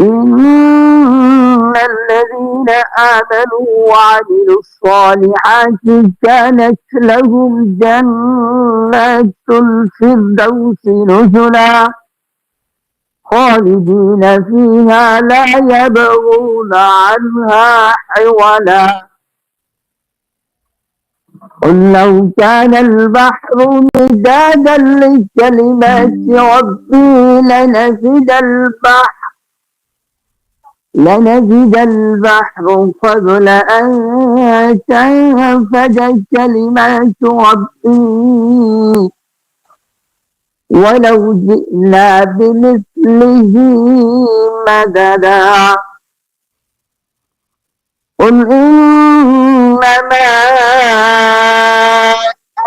إن الذين آمنوا وعملوا الصالحات كانت لهم جنات الفردوس نزلا خالدين فيها لا يبغون عنها حولا قل لو كان البحر مدادا لكلمات ربي لنفد البحر لنفد البحر قبل أن تنفد كلمات ربي. ولو جئنا بمثله مددا. قل إنما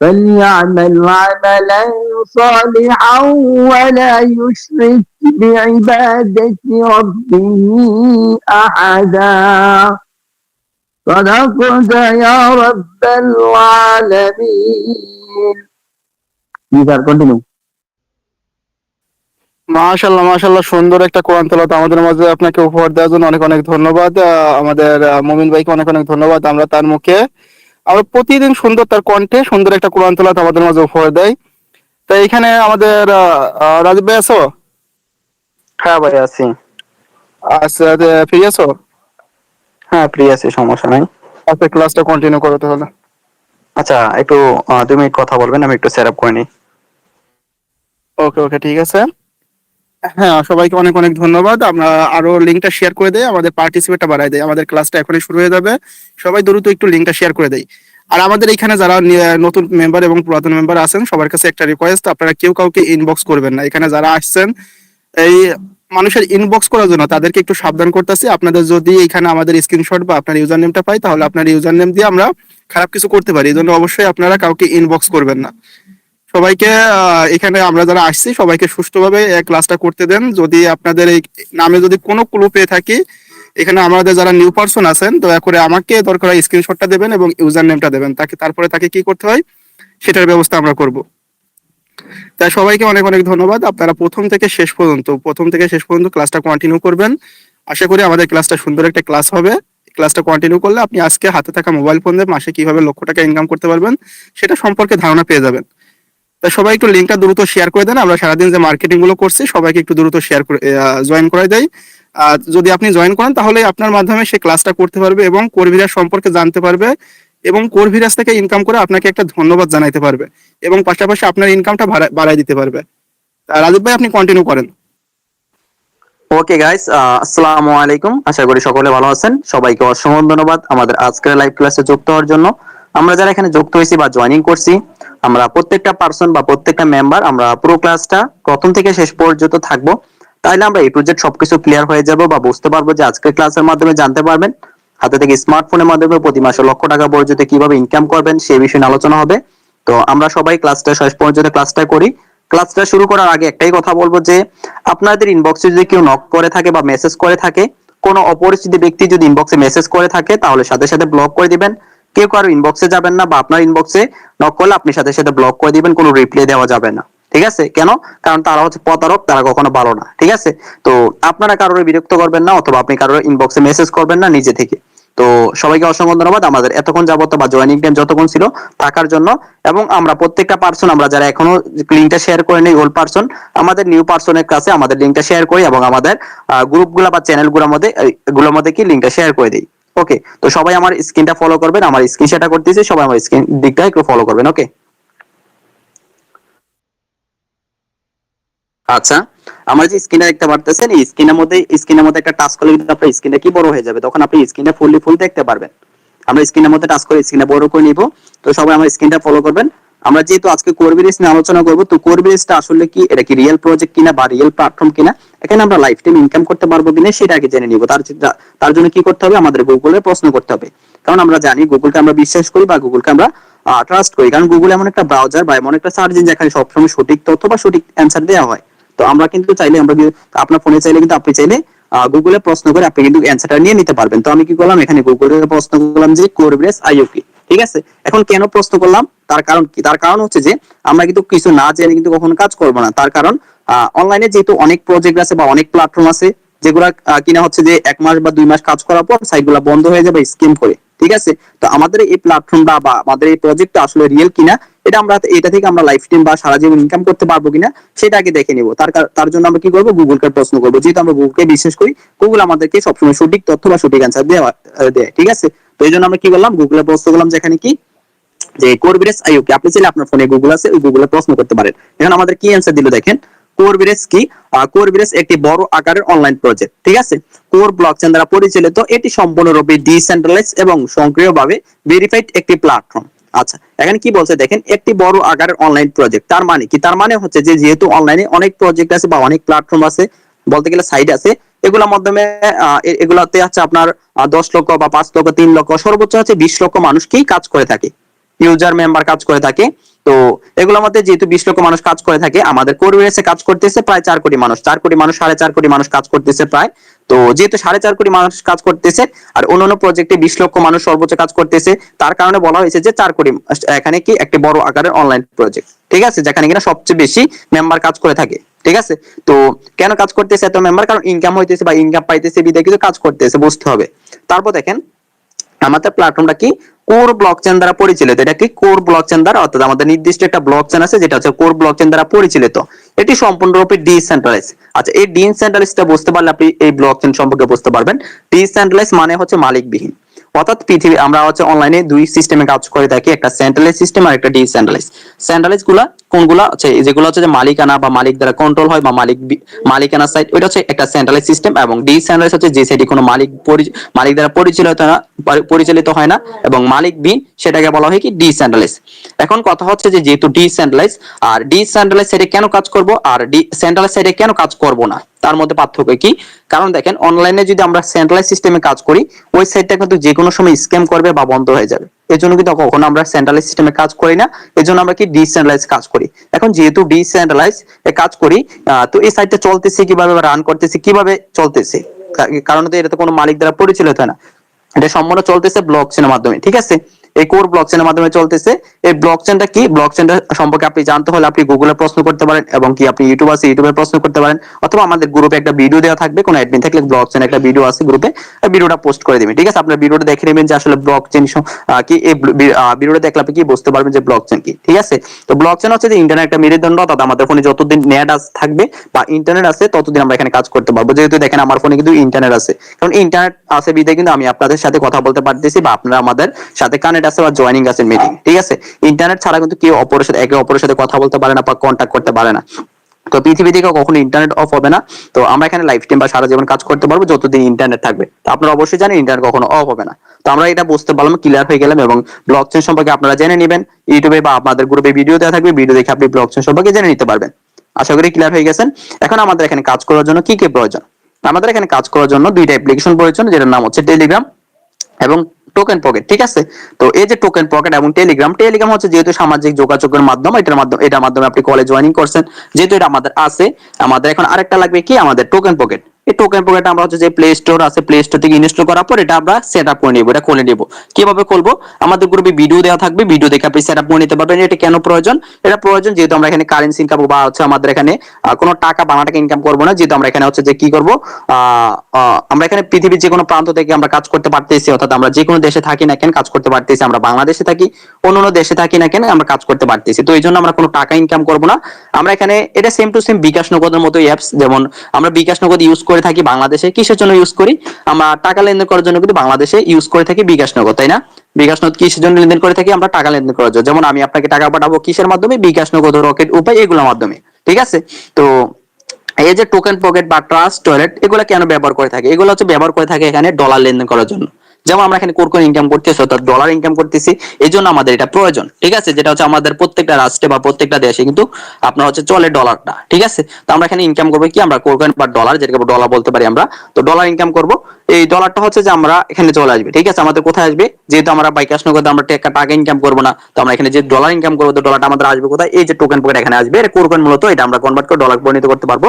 فليعمل عملا صالحا ولا يشرك بعبادة ربه أحدا صدقت يا رب العالمين Please continue. মাশাল্লাহ মাশাল্লাহ সুন্দর একটা কোরআন তেলাওয়াত আমাদের মাঝে আপনাকে উপহার দেওয়ার জন্য অনেক অনেক ধন্যবাদ আহ, আমাদের আহ, মুমিন ভাইকে অনেক অনেক ধন্যবাদ আমরা তার মুখে আমরা প্রতিদিন সুন্দর তার কণ্ঠে সুন্দর একটা কোরআন তেলাওয়াত আমাদের মাঝে উপহার দেয়। তো এখানে আমাদের রাজীব ভাই আছো? হ্যাঁ ভাই আছি। আচ্ছা ফ্রি আছো? হ্যাঁ ফ্রি আছি সমস্যা নাই। আচ্ছা ক্লাসটা কন্টিনিউ করো তাহলে। আচ্ছা একটু দুই মিনিট কথা বলবেন আমি একটু সেট আপ করে নিই। ওকে ওকে ঠিক আছে। হ্যাঁ সবাইকে অনেক অনেক ধন্যবাদ। আমরা আরও লিঙ্কটা শেয়ার করে দেয় আমাদের পার্টিসিপেটটা বাড়াই দেয় আমাদের ক্লাসটা এখনই শুরু হয়ে যাবে। সবাই দ্রুত একটু লিঙ্কটা শেয়ার করে দেয় আর আমাদের এখানে যারা নতুন মেম্বার এবং পুরাতন মেম্বার আছেন, সবার কাছে একটা রিকোয়েস্ট আপনারা কেউ কাউকে ইনবক্স করবেন না। এখানে যারা আসছেন, এই মানুষের ইনবক্স করার জন্য তাদেরকে একটু সাবধান করতেছি। আপনাদের যদি এখানে আমাদের স্ক্রিনশট বা আপনার ইউজার নেমটা পাই, তাহলে আপনার ইউজার নেম দিয়ে আমরা খারাপ কিছু করতে পারি। এই জন্য অবশ্যই আপনারা কাউকে ইনবক্স করবেন না। সবাইকে এখানে আমরা যারা আসছি, সবাইকে সুষ্ঠুভাবে ক্লাসটা করতে দেন। যদি আপনাদের এই নামে যদি কোনো ক্লু পেয়ে থাকি, এখানে আমাদের যারা নিউ পার্সন আছেন, দয়া করে আমাকে দরকার হয় স্ক্রিনশটটা দেবেন এবং ইউজার নেমটা দেবেন। তাকে, তারপরে তাকে কি করতে হয়, সেটার ব্যবস্থা আমরা করব। তাই সবাইকে অনেক অনেক ধন্যবাদ। আপনারা প্রথম থেকে শেষ পর্যন্ত, প্রথম থেকে শেষ পর্যন্ত ক্লাসটা কন্টিনিউ করবেন। আশা করি আমাদের ক্লাসটা সুন্দর একটা ক্লাস হবে। ক্লাসটা কন্টিনিউ করলে আপনি আজকে হাতে থাকা মোবাইল ফোন দিয়ে মাসে কীভাবে লক্ষ টাকা ইনকাম করতে পারবেন, সেটা সম্পর্কে ধারণা পেয়ে যাবেন। তা সবাই একটু লিঙ্কটা দ্রুত শেয়ার করে দেন, আমরা সারাদিন যে মার্কেটিংগুলো করছি, সবাইকে একটু দ্রুত শেয়ার করে জয়েন করাই দেয় আর যদি আপনি জয়েন করেন, তাহলে আপনার মাধ্যমে সে ক্লাসটা করতে পারবে এবং কোরভিরাজ সম্পর্কে জানতে পারবে এবং কোরভিরাজ থেকে ইনকাম করে আপনাকে একটা ধন্যবাদ জানাইতে পারবে এবং পাশাপাশি আপনার ইনকামটা বাড়াই দিতে পারবে। রাজীব ভাই, আপনি কন্টিনিউ করেন। ওকে গাইস আসসালামু আলাইকুম। আশা করি সকলে ভালো আছেন। সবাইকে অসংখ্য ধন্যবাদ আমাদের আজকের লাইভ ক্লাসে যুক্ত হওয়ার জন্য। আমরা যারা এখানে যুক্ত হয়েছি বা জয়েনিং করছি, আমরা প্রত্যেকটা পার্সন বা প্রত্যেকটা মেম্বার আমরা পুরো ক্লাসটা প্রথম থেকে শেষ পর্যন্ত থাকব। তাইলে আমরা এ টু জেড সবকিছু ক্লিয়ার হয়ে যাব বা বুঝতে পারব যে আজকের ক্লাসের মাধ্যমে জানতে পারবেন। হাতে থেকে স্মার্টফোনের মাধ্যমে প্রতি মাসে লক্ষ টাকা পর্যন্ত কীভাবে ইনকাম করবেন সেই বিষয়ে আলোচনা হবে। তো আমরা সবাই ক্লাসটা শেষ পর্যন্ত ক্লাসটা করি। ক্লাসটা শুরু করার আগে একটাই কথা বলব যে, আপনাদের ইনবক্সে যদি কেউ নক করে থাকে বা মেসেজ করে থাকে, কোনো অপরিচিত ব্যক্তি যদি ইনবক্সে মেসেজ করে থাকে, তাহলে সাথে সাথে ব্লক করে দিবেন। কেউ কারও ইনবক্সে যাবেন না বা আপনার ইনবক্সে নক করলে আপনি সাথে সাথে ব্লক করে দিবেন, কোনো রিপ্লাই দেওয়া যাবে না। ঠিক আছে? কেন? কারণ তারা হচ্ছে প্রতারক, তারা কখনো ভালো না। ঠিক আছে? তো আপনারা কারোর বিরক্ত করবেন না অথবা আপনি কারোর ইনবক্সে মেসেজ করবেন না নিজে থেকে। তো সবাইকে অসংখ্য ধন্যবাদ। আমাদের এতক্ষণ যাবত বা জয়েনিং টাইম যতক্ষণ ছিল থাকার জন্য এবং আমরা প্রত্যেকটা পার্সন আমরা যারা এখনও লিঙ্কটা শেয়ার করে নেই ওল্ড পার্সন আমাদের নিউ পার্সনের কাছে আমাদের লিঙ্কটা শেয়ার করি এবং আমাদের গ্রুপগুলো বা চ্যানেলগুলোর মধ্যে গুলোর মধ্যে কি লিঙ্কটা শেয়ার করে দিই। ওকে তো সবাই আমার স্ক্রিনটা ফলো করবেন, আমার স্ক্রিন শেয়ারটা করতেছি, সবাই আমার স্ক্রিন দিকটা একটু ফলো করবেন ওকে আচ্ছা আমরা যে স্ক্রিনে দেখতে পারতেছেন, এই স্ক্রিনের মধ্যে স্ক্রিনের মধ্যে একটা টাচ করলে কিন্তু আপনার স্ক্রিনটা কি বড় হয়ে যাবে? তখন আপনি স্ক্রিনটা ফুললি ফুল দেখতে পারবেন। আমরা স্ক্রিনের মধ্যে টাচ করে স্ক্রিনে বড় করে নিব। তো সবাই আমার স্ক্রিনটা ফলো করবেন। আমরা যেহেতু আজকে কোরবিরেস নিয়ে আলোচনা করব, তো কোরবিরেসটা আসলে কি? এটা কি রিয়েল প্রজেক্ট কিনা বা রিয়েল প্ল্যাটফর্ম কিনা? এখানে আমরা লাইফ টাইম ইনকাম করতে পারব কিনা সেটা আগে জেনে নিব। তার তার জন্য কি করতে হবে? আমাদের গুগলে প্রশ্ন করতে হবে। কারণ আমরা জানি গুগলকে আমরা বিশ্বাস করি বা গুগলকে আমরা ট্রাস্ট করি। কারণ গুগল এমন একটা ব্রাউজার বা এমন একটা সার্চ যেখানে সবসময় সঠিক তথ্য বা সঠিক অ্যান্সার দেওয়া হয়। তো আমরা কিন্তু চাইলে, আমরা কি- আপনার ফোনে চাইলে কিন্তু আপনি চাইলে গুগলে প্রশ্ন করে আপনি কিন্তু অ্যান্সারটা নিয়ে নিতে পারবেন। তো আমি কি করলাম? এখানে গুগলে প্রশ্ন করলাম যে কোরব্রেস আইওকি ঠিক আছে? এখন কেন প্রশ্ন করলাম? তার কারণ কি? তার কারণ হচ্ছে যে, আমরা কিন্তু কিছু না জেনে কিন্তু কখনো কাজ করব না। তার কারণ অনলাইনে যেহেতু অনেক প্রজেক্ট আছে বা অনেক প্ল্যাটফর্ম আছে, যেগুলা কিনা হচ্ছে যে এক মাস বা দুই মাস কাজ করার পর সাইটগুলো বন্ধ হয়ে যাবে স্কিম করে। ঠিক আছে? তো আমাদের এই প্ল্যাটফর্মটা বা আমাদের এই প্রজেক্টটা আসলে রিয়েল কিনা, এটা আমরা, এটা থেকে আমরা লাইফ টাইম বা সারা জীবন ইনকাম করতে পারব কিনা, সেটা আগে দেখে নিব। তার তার জন্য আমরা কি করব? গুগলকে প্রশ্ন করব। যেহেতু আমরা গুগলকে বিশ্বাস করি গুগল আমাদেরকে সবসময় সঠিক তথ্য বা সঠিক অ্যান্সার দেওয়া দেয়। ঠিক আছে? তো এই জন্য আমরা কি করলাম গুগলে প্রশ্ন করলাম যেখানে কি? যে কোরবিরেস আইওকে আপনি চাইলে আপনার ফোনে গুগল আছে, ওই গুগলে প্রশ্ন করতে পারেন। এখন আমাদের কি অ্যান্সার দিল দেখেন? কোরবিরেস কি? কোরবিরেস একটি বড় আকারের অনলাইন প্রজেক্ট ঠিক আছে? কোর ব্লকচেন দ্বারা পরিচালিত, এটি সম্পূর্ণরূপে ডিসেন্ট্রালাইজ এবং সক্রিয়ভাবে ভেরিফাইড একটি প্ল্যাটফর্ম আচ্ছা এখানে কি বলছে দেখেন? একটি বড় আকারের অনলাইন প্রজেক্ট তার মানে কি? তার মানে হচ্ছে যে, যেহেতু অনলাইনে অনেক প্রজেক্ট আছে বা অনেক প্ল্যাটফর্ম আছে বলতে গেলে সাইড আছে। এগুলোর মাধ্যমে এগুলাতে হচ্ছে আপনার দশ লক্ষ বা পাঁচ লক্ষ, তিন লক্ষ, সর্বোচ্চ হচ্ছে বিশ লক্ষ মানুষকেই কাজ করে থাকে। ইউজার মেম্বার কাজ করে থাকে। তো এগুলোর মধ্যে যেহেতু বিশ লক্ষ মানুষ কাজ করে থাকে, আমাদের কোরবিরেসে কাজ করতেছে প্রায় চার কোটি মানুষ। চার কোটি মানুষ, সাড়ে চার কোটি মানুষ কাজ করতেছে প্রায়। তো যেহেতু সাড়ে চার কোটি মানুষ কাজ করতেছে, আর অন্যান্য প্রজেক্টে বিশ লক্ষ মানুষ সর্বোচ্চ কাজ করতেছে, তার কারণে বলা হয়েছে যে চার কোটি, এখানে কি একটি বড় আকারের অনলাইন প্রজেক্ট ঠিক আছে? যেখানে কিনা সবচেয়ে বেশি মেম্বার কাজ করে থাকে। ঠিক আছে? তো কেন কাজ করতেছে এত মেম্বার কারণ ইনকাম হইতেছে বা ইনকাম পাইতেছে, বিদায় কিছু কাজ করতেছে, বুঝতে হবে। তারপর দেখেন, আমাদের প্ল্যাটফর্মটা কি? কোর ব্লক চেন দ্বারা পরিচালিত। এটা কি? কোর ব্লক চেন দ্বারা, অর্থাৎ আমাদের নির্দিষ্ট একটা ব্লক চেন আছে, যেটা হচ্ছে কোর ব্লক চেন দ্বারা পরিচালিত। এটি সম্পূর্ণরূপে ডিসেন্ট্রালাইজ আচ্ছা এই ডিসেন্ট্রালাইজটা বুঝতে পারলে আপনি এই ব্লক চেন সম্পর্কে বুঝতে পারবেন। ডিসেন্ট্রালাইজ মানে হচ্ছে মালিকবিহীন। অর্থাৎ পৃথিবী, আমরা হচ্ছে অনলাইনে দুই সিস্টেমে কাজ করে থাকি, একটা সেন্ট্রালাইজ সিস্টেম আর একটা ডিসেন্ট্রালাইজ সেন্ট্রালাইজগুলা কোনগুলা? হচ্ছে যেগুলো হচ্ছে যে মালিকানা বা মালিক দ্বারা কন্ট্রোল হয় বা মালিক মালিকানা সাইট ওইটা হচ্ছে একটা সেন্ট্রালাইজ সিস্টেম এবং ডিসেন্ট্রালাইজ হচ্ছে যে সাইটে কোনো মালিক মালিক দ্বারা পরিচালিত না পরিচালিত হয় না এবং মালিক বিন সেটাকে বলা হয় কি? ডিসেন্ট্রালাইজ এখন কথা হচ্ছে যে যেহেতু ডিসেন্ট্রালাইজ আর ডিসেন্ট্রালাইজ সাইটে কেন কাজ করব? আর সেন্ট্রালাইজ সাইটে কেন কাজ করব না? তার মধ্যে পার্থক্য কি? কারণ দেখেন অনলাইনে যদি আমরা সেন্ট্রালাইজ সিস্টেমে কাজ করি, ওই সাইটটা কিন্তু যে কোনো সময় স্ক্যাম করবে বা বন্ধ হয়ে যাবে। এর জন্য কিন্তু কখনো আমরা সেন্ট্রালাইজ সিস্টেমে কাজ করি না এর জন্য আমরা কি ডিসেন্ট্রালাইজ কাজ করি। এখন যেহেতু ডিসেন্ট্রালাইজ কাজ করি তো এই সাইটটা চলতেছে কীভাবে রান করতেছে, কীভাবে চলতেছে? কারণ তো এটা তো কোনো মালিক দ্বারা পরিচালিত হয় না। এটা সম্পূর্ণ চলতেছে ব্লক চেনের মাধ্যমে, ঠিক আছে? এই কোর ব্লক চেনের মাধ্যমে চলতেছে। এই ব্লক চেনটা কি? ব্লক চেনটা সম্পর্কে আপনি জানতে হলে আপনি গুগলে প্রশ্ন করতে পারেন এবং কি আপনি ইউটিউব আছে ইউটিউবে প্রশ্ন করতে পারেন অথবা আমাদের গ্রুপে একটা ভিডিও দেওয়া থাকবে, কোনো অ্যাডমিন থাকলে ব্লক চেন একটা ভিডিও আছে গ্রুপে ভিডিওটা পোস্ট করে দিবেন। ঠিক আছে? আপনার ভিডিওটা দেখে নেবেন যে আসলে ব্লক চেন কি এই ভিডিওটা দেখলে আপনি কি বুঝতে পারবেন যে ব্লক চেন কি? ঠিক আছে? তো ব্লক চেন হচ্ছে যে ইন্টারনেট একটা মেরুদণ্ড, অর্থাৎ আমাদের ফোনে যতদিন নেট থাকবে বা ইন্টারনেট আছে, ততদিন আমরা এখানে কাজ করতে পারব। যেহেতু দেখেন আমার ফোনে কিন্তু ইন্টারনেট আছে। কারণ ইন্টারনেট আছে বিদে কিন্তু আমি আপনাদের সাথে কথা বলতে পারতেছি বা আপনারা আমাদের সাথে কানেক্ট আছে বা জয়েনিং আছে মিটিং ঠিক আছে? ইন্টারনেট ছাড়া কিন্তু কেউ অপরের সাথে, একে অপরের সাথে কথা বলতে পারে না বা কন্ট্যাক্ট করতে পারে না। তো পৃথিবী থেকে কখনো ইন্টারনেট অফ হবে না। তো আমরা এখানে লাইফ টাইম বা সারা জীবন কাজ করতে পারব যতদিন ইন্টারনেট থাকবে। তো আপনারা অবশ্যই জানেন ইন্টারনেট কখনো অফ হবে না। তো আমরা এটা বুঝতে পারলাম ক্লিয়ার হয়ে গেলাম এবং ব্লক চেন সম্পর্কে আপনারা জেনে নেবেন। ইউটিউবে বা আপনাদের গ্রুপে ভিডিও দেওয়া থাকবে ভিডিও দেখে আপনি ব্লক চেন সম্পর্কে জেনে নিতে পারবেন। আশা করি ক্লিয়ার হয়ে গেছেন। এখন আমাদের এখানে কাজ করার জন্য কি কি প্রয়োজন? আমাদের এখানে কাজ করার জন্য দুইটা অ্যাপ্লিকেশন প্রয়োজন, যেটার নাম হচ্ছে টেলিগ্রাম এবং টোকেন পকেট ঠিক আছে? তো এই যে টোকেন পকেট এবং টেলিগ্রাম টেলিগ্রাম হচ্ছে যেহেতু সামাজিক যোগাযোগের মাধ্যম, এটার মাধ্যমে এটার মাধ্যমে আপনি কলেজ জয়েনিং করছেন, যেহেতু এটা আমাদের আছে, আমাদের এখন আরেকটা লাগবে কি? আমাদের টোকেন পকেট এই টোকেন পকেট আমরা হচ্ছে যে প্লে স্টোর আছে প্লে স্টোর থেকে ইনস্টল করার পর এটা আমরা সেট আপ করে নিব, এটা খুলে নিব। কীভাবে করব আমাদের গ্রুপে ভিডিও দেওয়া থাকবে ভিডিও দেখে আপনি সেট আপ করে নিতে পারবেন। এটা কেন প্রয়োজন? এটা প্রয়োজন যেহেতু আমরা এখানে কারেন্সি ইনকাম বা হচ্ছে আমাদের এখানে কোনো টাকা বাংলা টাকা ইনকাম করব না, যেহেতু আমরা এখানে হচ্ছে যে কি করব? আমরা এখানে পৃথিবীর যে কোনো প্রান্ত থেকে আমরা কাজ করতে পারতেছি, অর্থাৎ আমরা যে কোনো দেশে থাকি না কেন কাজ করতে পারতেছি, আমরা বাংলাদেশে থাকি, অন্য অন্য দেশে থাকি না কেন আমরা কাজ করতে পারতেছি। তো এই জন্য আমরা কোনো টাকা ইনকাম করব না। আমরা এখানে, এটা সেম টু সেম বিকাশ নগদের মতো অ্যাপস যেমন আমরা বিকাশ নগদ ইউজ করে থাকি বাংলাদেশে। কিসের জন্য ইউজ করি? আমরা টাকা লেনদেন করার জন্য কিন্তু বাংলাদেশে ইউজ করে থাকি বিকাশ নগদ, তাই না? বিকাশ নগদ কিসের জন্য লেনদেন করে থাকি? আমরা টাকা লেনদেন করার জন্য। যেমন আমি আপনাকে টাকা পাঠাবো কিসের মাধ্যমে? বিকাশ নগদ, রকেট, উপায় এগুলোর মাধ্যমে। ঠিক আছে? তো এই যে টোকেন পকেট বা ট্রাস্ট টয়লেট এগুলো কেন ব্যবহার করে থাকে? এগুলো হচ্ছে ব্যবহার করে থাকে এখানে ডলার লেনদেন করার জন্য। যেমন আমরা এখানে কোরকোন ইনকাম করতেছি, অর্থাৎ ডলার ইনকাম করতেছি, এই জন্য আমাদের এটা প্রয়োজন, ঠিক আছে? যেটা হচ্ছে আমাদের প্রত্যেকটা রাষ্ট্রে বা প্রত্যেকটা দেশে কিন্তু আপনার হচ্ছে চলে ডলারটা ঠিক আছে? তো আমরা এখানে ইনকাম করব কি? আমরা কোরকোন বা ডলার যেটাকে ডলার বলতে পারি আমরা, তো ডলার ইনকাম করব। এই ডলারটা হচ্ছে যে আমরা এখানে চলে আসবে, ঠিক আছে? আমাদের কোথায় আসবে? যেহেতু আমরা বাইকাশ নগদ আমরা টাকা টাকা ইনকাম করব না, তো আমরা এখানে যে ডলার ইনকাম করব, তো ডলারটা আমাদের আসবে কোথায়? এই যে টোকেন পকেট এখানে আসবে, এটা কোরকোন মূলত, এটা আমরা কনভার্ট করে ডলার পরিণত করতে পারব।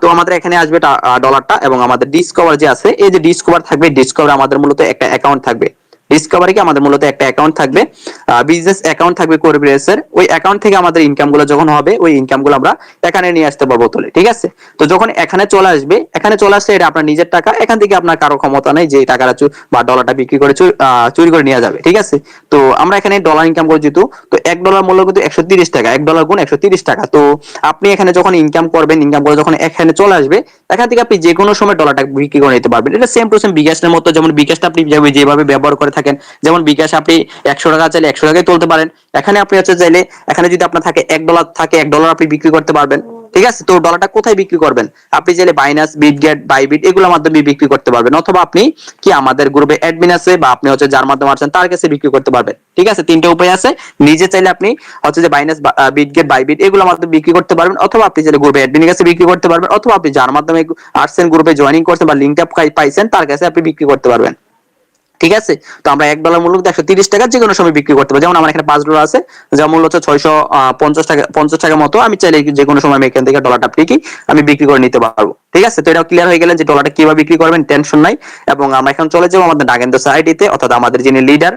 তো আমাদের এখানে আসবে ডলারটা এবং আমাদের ডিসকভার যে আছে, এই যে ডিসকভার থাকবে ডিসকভার আমাদের মূলত একটা অ্যাকাউন্ট থাকবে। ডিসকভারি কি আমাদের মূলত একটা অ্যাকাউন্ট থাকবে। বিজনেস অ্যাকাউন্ট থাকবে কোরবিএসের ওই অ্যাকাউন্ট থেকে আমাদের ইনকামগুলো যখন হবে, ওই ইনকামগুলো আমরা এখানে নিয়ে আসতে পারব তোলে ঠিক আছে? তো যখন এখানে চলে আসবে, এখানে চলে আসলে এটা আপনার নিজের টাকা, এখান থেকে আপনার কারও ক্ষমতা নেই যে টাকাটা বা ডলারটা বিক্রি করে চুরি করে নিয়ে যাবে, ঠিক আছে? তো আমরা এখানে ডলার ইনকাম করে যেহেতু, তো এক ডলার মূল্য কিন্তু একশো তিরিশ টাকা, এক ডলার গুণ একশো তিরিশ টাকা। তো আপনি এখানে যখন ইনকাম করবেন ইনকাম করে যখন এখানে চলে আসবে এখান থেকে আপনি যে কোনো সময় ডলারটা বিক্রি করে নিতে পারবেন। এটা সেম টু সেম বিকাশের মতো, যেমন বিকাশটা আপনি যেভাবে- যেভাবে ব্যবহার করে থাকেন, যেমন বিকাশ আপনি একশো টাকা চাইলে একশো টাকায় তুলতে পারেন। এখানে আপনি হচ্ছে চাইলে, এখানে যদি আপনার থাকে এক ডলার থাকে, এক ডলার আপনি বিক্রি করতে পারবেন। ঠিক আছে? তো ডলারটা কোথায় বিক্রি করবেন? আপনি চাইলে বাইনাস বিটগেট বাইবিট এগুলোর মাধ্যমে বিক্রি করতে পারবেন। অথবা আপনি কি আমাদের গ্রুপে অ্যাডমিন আছে বা আপনি হচ্ছে যার মাধ্যমে আছেন তার কাছে বিক্রি করতে পারবেন। ঠিক আছে? তিনটা উপায় আছে। নিজে চাইলে আপনি হচ্ছে যে বাইনাস বিটগেট বাইবিট এগুলোর মাধ্যমে বিক্রি করতে পারবেন। অথবা আপনি চাইলে গ্রুপে অ্যাডমিনের কাছে বিক্রি করতে পারবেন। অথবা আপনি যার মাধ্যমে আসছেন গ্রুপে জয়েনিং করছেন বা লিঙ্কটা পাইছেন তার কাছে আপনি বিক্রি করতে পারবেন। ঠিক আছে? তো আমরা এক ডলার মূল্য একশো তিরিশ টাকা যে কোনো সময় বিক্রি করতে পারি। যেমন আমার এখানে পাঁচ ডলার আছে যেমন মূল্য হচ্ছে ছয়শো পঞ্চাশ টাকা, পঞ্চাশ টাকার মতো। আমি চাইলে যে কোনো সময় আমি এখান থেকে ডলারটা ঠিকই আমি বিক্রি করে নিতে পারব। ঠিক আছে? তো এটা ক্লিয়ার হয়ে গেলেন যে ডলারটা কীভাবে বিক্রি করবেন? টেনশন নাই। এবং আমরা এখন চলে যাব আমাদের নাগেন্দ্র আইডিতে অর্থাৎ আমাদের যিনি লিডার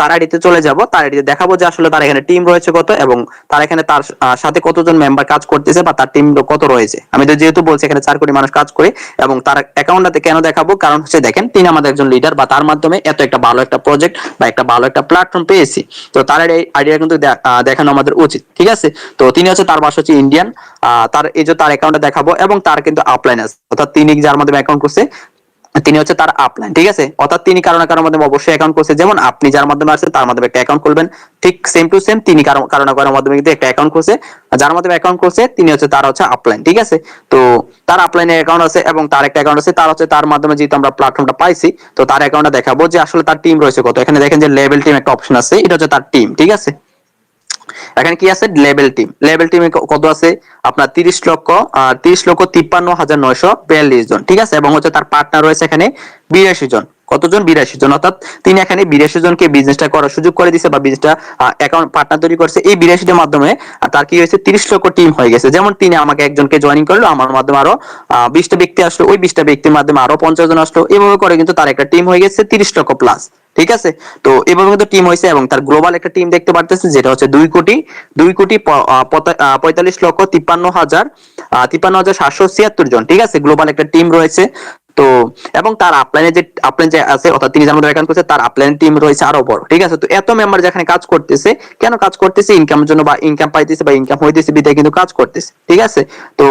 তার আইডিতে চলে যাব। তার আইডিতে দেখাবো যে আসলে তার এখানে টিম রয়েছে কত এবং তার এখানে তার সাথে কতজন মেম্বার কাজ করতেছে বা তার টিম কত রয়েছে। আমি তো যেহেতু বলছি এখানে চার কোটি মানুষ কাজ করে এবং তার অ্যাকাউন্টটাতে কেন দেখাবো? কারণ হচ্ছে দেখেন, তিনি আমাদের একজন লিডার বা তার মাধ্যমে এত একটা ভালো একটা প্রজেক্ট বা একটা ভালো একটা প্ল্যাটফর্ম পেয়েছি। তো তার আইডিয়া কিন্তু দেখানো আমাদের উচিত, ঠিক আছে? তো তিনি হচ্ছে তার বাসা হচ্ছে ইন্ডিয়ান তার এই যে তার অ্যাকাউন্টে দেখাবো এবং তার কিন্তু আপলাইন আছে। অর্থাৎ তিনি যার মাধ্যমে অ্যাকাউন্ট করছে, তিনি হচ্ছে তার আপলাইন ঠিক আছে? অর্থাৎ তিনি কারও না কারোর মাধ্যমে অবশ্যই অ্যাকাউন্ট করছে। যেমন আপনি যার মাধ্যমে আছে তার মাধ্যমে একটা অ্যাকাউন্ট খুলবেন। ঠিক সেম টু সেম তিনি কারও না কারোর মাধ্যমে কিন্তু একটা অ্যাকাউন্ট করছে যার মাধ্যমে অ্যাকাউন্ট করছে, তিনি হচ্ছে তার হচ্ছে আপলাইন ঠিক আছে? তো তার আপলাইনে অ্যাকাউন্ট আছে এবং তার একটা অ্যাকাউন্ট আছে। তার হচ্ছে, তার মাধ্যমে যেহেতু আমরা প্ল্যাটফর্মটা পাইছি, তো তার অ্যাকাউন্টটা দেখাবো যে আসলে তার টিম রয়েছে কত। এখানে দেখেন যে লেভেল টিম একটা অপশন আছে, এটা হচ্ছে তার টিম ঠিক আছে? এখানে কি আছে? লেভেল টিম লেভেল টিমে কত আছে? আপনার তিরিশ লক্ষ তিরিশ লক্ষ তিপ্পান্ন হাজার নয়শো বিয়াল্লিশ জন, ঠিক আছে? এবং হচ্ছে তার পার্টনার রয়েছে এখানে বিরাশি জন। কতজন বিরাশি জন? অর্থাৎ তিনি এখানে বিরাশি জনকে বিজনেসটা করার সুযোগ করে দিছে বা বিজনেসটা অ্যাকাউন্ট পার্টনার তৈরি করছে। এই বিরাশিটার মাধ্যমে তার কি হয়েছে? তিরিশ লক্ষ টিম হয়ে গেছে। যেমন তিনি আমাকে একজনকে জয়েনিং করল, আমার মাধ্যমে আরও বিশটা ব্যক্তি আসলো। ওই বিশটা ব্যক্তির মাধ্যমে আরও পঞ্চাশ জন আসলো। এভাবে করে কিন্তু তার একটা টিম হয়ে গেছে তিরিশ লক্ষ প্লাস ঠিক আছে? তো এভাবে কিন্তু টিম হয়েছে এবং তার গ্লোবাল একটা টিম দেখতে পারতেছে যেটা হচ্ছে দুই কোটি দুই কোটি পঁয়তাল্লিশ লক্ষ তিপ্পান্ন হাজার তিপ্পান্ন হাজার সাতশো ছিয়াত্তর জন। ঠিক আছে? গ্লোবাল একটা টিম রয়েছে। তো, এবং তার আপলাইনে যে আপলাইন যে আছে, অর্থাৎ তিনি যেমন অ্যাকাউন্ট করছে তার আপলাইন টিম রয়েছে আরও বড়, ঠিক আছে? তো এত মেম্বার যেখানে কাজ করতেছে, কেন কাজ করতেছে? ইনকামের জন্য বা ইনকাম পাইতেছে বা ইনকাম হইতেছে, বিদায় কিন্তু কাজ করতেছে, ঠিক আছে? তো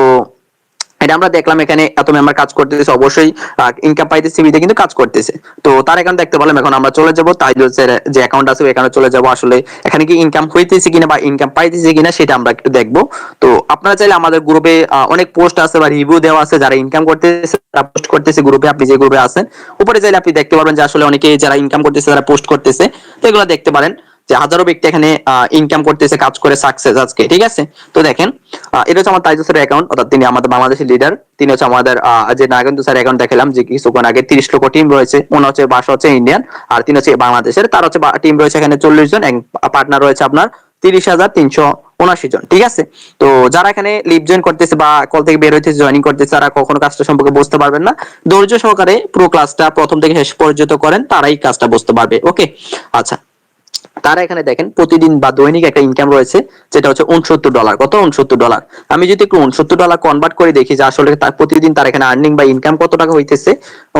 এটা আমরা দেখলাম এখানে এত মেম্বার কাজ করতেছে, অবশ্যই ইনকাম পাইতেছে বিদে কিন্তু কাজ করতেছে। তো তার অ্যাকাউন্ট দেখতে পেলাম, এখন আমরা চলে যাব তাইজুসের যে অ্যাকাউন্ট আছে অ্যাকাউন্টে চলে যাব আসলে। এখানে কি ইনকাম হইতেছে কিনা বা ইনকাম পাইতেছে কিনা সেটা আমরা একটু দেখব। তো আপনারা চাইলে আমাদের গ্রুপে অনেক পোস্ট আছে বা রিভিউ দেওয়া আছে, যারা ইনকাম করতেছে, তারা পোস্ট করতেছে গ্রুপে আপনি যে গ্রুপে আছেন। উপরে চাইলে আপনি দেখতে পারবেন যে আসলে অনেকে যারা ইনকাম করতেছে, তারা পোস্ট করতেছে। তো এগুলো দেখতে পারেন। যে হাজারো ব্যক্তি এখানে ইনকাম করতেছে, কাজ করে সাকসেস আজকে, ঠিক আছে? তো দেখেন এটা হচ্ছে আমার তাইজুসের অ্যাকাউন্ট অর্থাৎ তিনি আমাদের বাংলাদেশের লিডার তিনি হচ্ছে আমাদের যে নাগেন্দু স্যার অ্যাকাউন্ট দেখালাম, যে কিছুক্ষণ আগে তিরিশ লক্ষ টিম রয়েছে, ওনার হচ্ছে বাসা হচ্ছে ইন্ডিয়ান আর তিনি হচ্ছে বাংলাদেশের, তার হচ্ছে টিম রয়েছে এখানে চল্লিশ জন পার্টনার রয়েছে আপনার তিরিশ হাজার তিনশো উনাশি জন, ঠিক আছে? তো যারা এখানে লিভ জয়েন করতেছে বা কল থেকে বের হইতেছে জয়েনিং করতেছে, তারা কখনো কাজটা সম্পর্কে বুঝতে পারবেন না। ধৈর্য সহকারে পুরো ক্লাসটা প্রথম থেকে শেষ পর্যন্ত করেন, তারাই কাজটা বুঝতে পারবে ওকে আচ্ছা তারা এখানে দেখেন, প্রতিদিন বা দৈনিক একটা ইনকাম রয়েছে, যেটা হচ্ছে উনসত্তর ডলার কত উনসত্তর ডলার আমি যদি একটু উনসত্তর ডলার কনভার্ট করে দেখি যে আসলে তার প্রতিদিন তার এখানে আর্নিং বা ইনকাম কত টাকা হইতেছে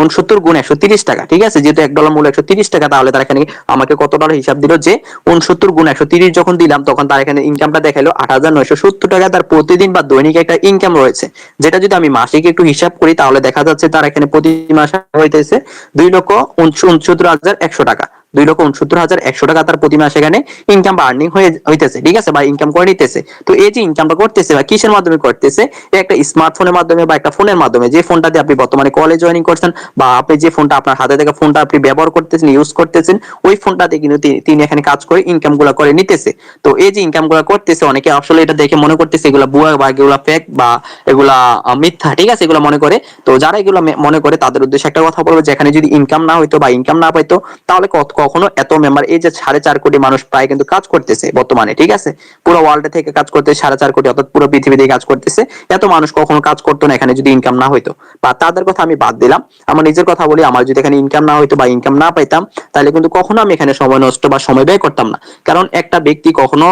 উনসত্তর গুণ একশো তিরিশ টাকা, ঠিক আছে? যেহেতু এক ডলার মূল্য একশো তিরিশ টাকা, তাহলে তার এখানে আমাকে কত ডলার হিসাব দিল যে উনসত্তর গুণ একশো তিরিশ যখন দিলাম, তখন তার এখানে ইনকামটা দেখাল আট হাজার নয়শো সত্তর টাকা। তার প্রতিদিন বা দৈনিক একটা ইনকাম রয়েছে। যেটা যদি আমি মাসিক একটু হিসাব করি, তাহলে দেখা যাচ্ছে তার এখানে প্রতি মাসে হইতেছে দুই লক্ষ উনসত্তর হাজার একশো টাকা। দুই লক্ষ উনসত্তর হাজার একশো টাকা তার প্রতি মাসে এখানে ইনকাম বা আর্নিং হয়ে হইতেছে, ঠিক আছে? বা ইনকাম করে নিতেছে। তো এই যে ইনকামটা করতেছে বা কিসের মাধ্যমে করতেছে? একটা স্মার্টফোনের মাধ্যমে বা একটা ফোনের মাধ্যমে। যে ফোনটা দিয়ে আপনি বর্তমানে কলেজ জয়েনিং করছেন বা আপনি যে ফোনটা আপনার হাতে থেকে ফোনটা আপনি ব্যবহার করতেছেন ইউজ করতেছেন, ওই ফোনটাতে কিন্তু তিনি এখানে কাজ করে ইনকামগুলা করে নিতেছে। তো এই যে ইনকামগুলা করতেছে, অনেকে আসলে এটা দেখে মনে করতেছে এগুলা বুয়া বা এগুলা ফেক বা এগুলা মিথ্যা, ঠিক আছে? এগুলা মনে করে। তো যারা এগুলো মনে করে, তাদের উদ্দেশ্যে একটা কথা বলব যে এখানে যদি ইনকাম না হইতো বা ইনকাম না পাইতো, তাহলে কত- কখনো এত মেম্বার এই যে সাড়ে চার কোটি মানুষ প্রায় কিন্তু কাজ করতেছে বর্তমানে, ঠিক আছে? পুরো ওয়ার্ল্ড থেকে কাজ করতে সাড়ে চার কোটি, অর্থাৎ পুরো পৃথিবী থেকে কাজ করতেছে, এত মানুষ কখনো কাজ করতো না এখানে যদি ইনকাম না হইতো। বা তাদের কথা আমি বাদ দিলাম, আমার নিজের কথা বলি, আমার যদি এখানে ইনকাম না হইতো বা ইনকাম না পাইতাম, তাহলে কিন্তু কখনো আমি এখানে সময় নষ্ট বা সময় ব্যয় করতাম না। কারণ একটা ব্যক্তি কখনো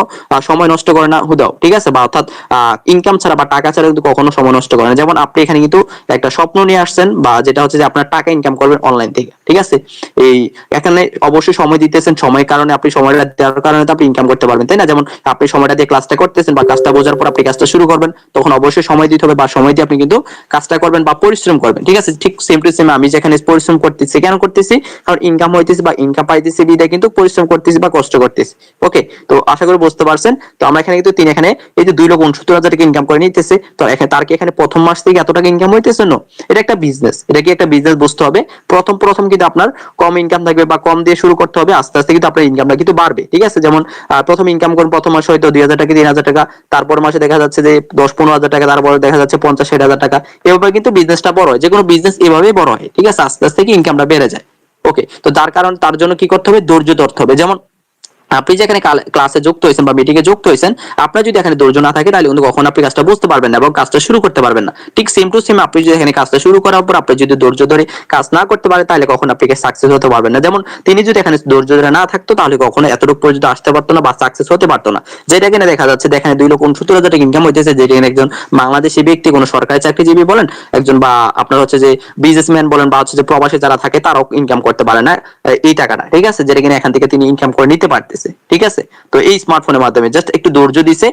সময় নষ্ট করে না, হুদাও, ঠিক আছে? বা অর্থাৎ ইনকাম ছাড়া বা টাকা ছাড়া কিন্তু কখনো সময় নষ্ট করে না। যেমন আপনি এখানে কিন্তু একটা স্বপ্ন নিয়ে আসছেন, বা যেটা হচ্ছে যে আপনার টাকা ইনকাম করবেন অনলাইন থেকে, ঠিক আছে? এই, এখানে অবশ্যই সময় দিতেছেন, সময়ের কারণে আপনি সময়টা দেওয়ার কারণে তো আপনি ইনকাম করতে পারবেন, তাই না? যেমন আপনি সময়টা দিয়ে ক্লাসটা করতেছেন বা কাজটা বোঝার পর আপনি কাজটা শুরু করবেন, তখন অবশ্যই সময় দিতে হবে বা সময় দিয়ে আপনি কিন্তু কাজটা করবেন বা পরিশ্রম করবেন, ঠিক আছে? ঠিক সেম টু সেম আমি যেখানে পরিশ্রম করতেছি, কেন করতেছি? কারণ ইনকাম হইতেছে বা ইনকাম পাইতেছি, বিদায় কিন্তু পরিশ্রম করতেছি বা কষ্ট করতেছি ওকে তো আশা করি বুঝতে পারছেন, তো আমরা এখানে কিন্তু তিনি এখানে এই যে দুই লক্ষ উনসত্তর হাজার টাকা ইনকাম করে নিতেছে, তো এখানে তার কি এখানে প্রথম মাস থেকে এত টাকা ইনকাম হইতেছে? না এটা একটা বিজনেস এটা কি একটা বিজনেস বুঝতে হবে। প্রথম প্রথম কিন্তু আপনার কম ইনকাম থাকবে বা কম দিয়ে শুরু করতে হবে, আস্তে আস্তে কিন্তু আপনার ইনকামটা কিন্তু বাড়বে, ঠিক আছে? যেমন প্রথম ইনকাম করুন, প্রথম মাসে হয়তো দুই হাজার টাকা, তিন হাজার টাকা, তারপর মাসে দেখা যাচ্ছে যে দশ পনেরো হাজার টাকা, তারপরে দেখা যাচ্ছে পঞ্চাশ, ষাট হাজার টাকা, এভাবে কিন্তু বিজনেসটা বড় হয় যে কোনো বিজনেস এভাবেই বড় হয়, ঠিক আছে? আস্তে আস্তে ইনকামটা বেড়ে যায়। ওকে তো তার কারণ, তার জন্য কি করতে হবে? ধৈর্য ধরতে হবে। যেমন আপনি যেখানে ক্লাসে যুক্ত হয়েছেন বা মিটিংয়ে যুক্ত হয়েছেন, আপনার যদি এখানে ধৈর্য না থাকে, তাহলে কিন্তু কখন আপনি কাজটা বুঝতে পারবেন না এবং কাজটা শুরু করতে পারবেন না। ঠিক সেম টু সেম আপনি যদি এখানে কাজটা শুরু করার পর আপনি যদি ধৈর্য ধরে কাজ না করতে পারেন, তাহলে কখন আপনি সাকসেস হতে পারবেন না। যেমন তিনি যদি এখানে ধৈর্য ধরে না থাকতো, তাহলে কখনো এতটুকু পর্যন্ত আসতে পারতো না বা সাকসেস হতে পারতো না। যেটা কিনা দেখা যাচ্ছে এখানে দুই লক্ষ উনসত্তর হাজার টাকা ইনকাম হইতেছে যেটা কিনা একজন বাংলাদেশি ব্যক্তি, কোনো সরকারি চাকরিজীবী বলেন, একজন বা আপনার হচ্ছে যে বিজনেসম্যান বলেন বা হচ্ছে যে প্রবাসী যারা থাকে, তারাও ইনকাম করতে পারে না এই টাকাটা। ঠিক আছে? যেটা কিনা এখান থেকে তিনি ইনকাম করে নিতে পারতেছে। ঠিক আছে? তো এই স্মার্টফোনের মাধ্যমে জাস্ট একটু ধৈর্য দিছে